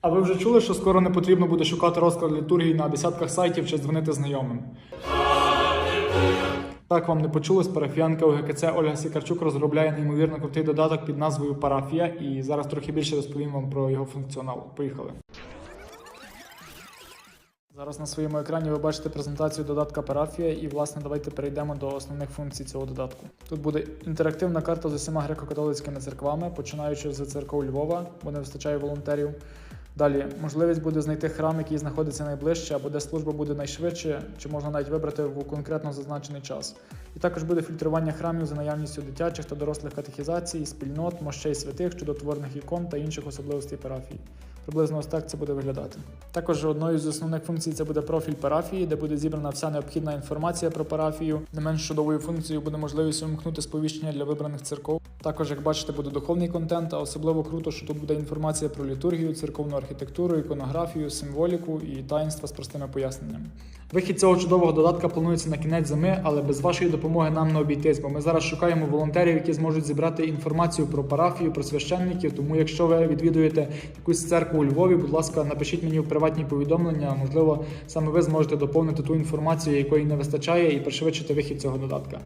А ви вже чули, що скоро не потрібно буде шукати розклад літургії на десятках сайтів чи дзвонити знайомим? Так вам не почулось, парафіянка УГКЦ Ольга Сікарчук розробляє неймовірно крутий додаток під назвою Парафія, і зараз трохи більше розповім вам про його функціонал. Поїхали. Зараз на своєму екрані ви бачите презентацію додатка Парафія, і власне давайте перейдемо до основних функцій цього додатку. Тут буде інтерактивна карта з усіма греко-католицькими церквами, починаючи з церков Львова, бо не вистачає волонтерів. Далі можливість буде знайти храм, який знаходиться найближче, або де служба буде найшвидше, чи можна навіть вибрати в конкретно зазначений час. І також буде фільтрування храмів за наявністю дитячих та дорослих катехізацій, спільнот, мощей святих, чудотворних ікон та інших особливостей парафії. Приблизно ось так це буде виглядати. Також одною з основних функцій це буде профіль парафії, де буде зібрана вся необхідна інформація про парафію. Не менш чудовою функцією буде можливість увімкнути сповіщення для вибраних церков. Також, як бачите, буде духовний контент, а особливо круто, що тут буде інформація про літургію, церковну архітектуру, іконографію, символіку і таїнства з простими поясненнями. Вихід цього чудового додатка планується на кінець зими, але без вашої допомоги нам не обійтись, бо ми зараз шукаємо волонтерів, які зможуть зібрати інформацію про парафію, про священників. Тому, якщо ви відвідуєте якусь церкву у Львові, будь ласка, напишіть мені в приватні повідомлення. Можливо, саме ви зможете доповнити ту інформацію, якої не вистачає, і пришвидшити вихід цього додатка.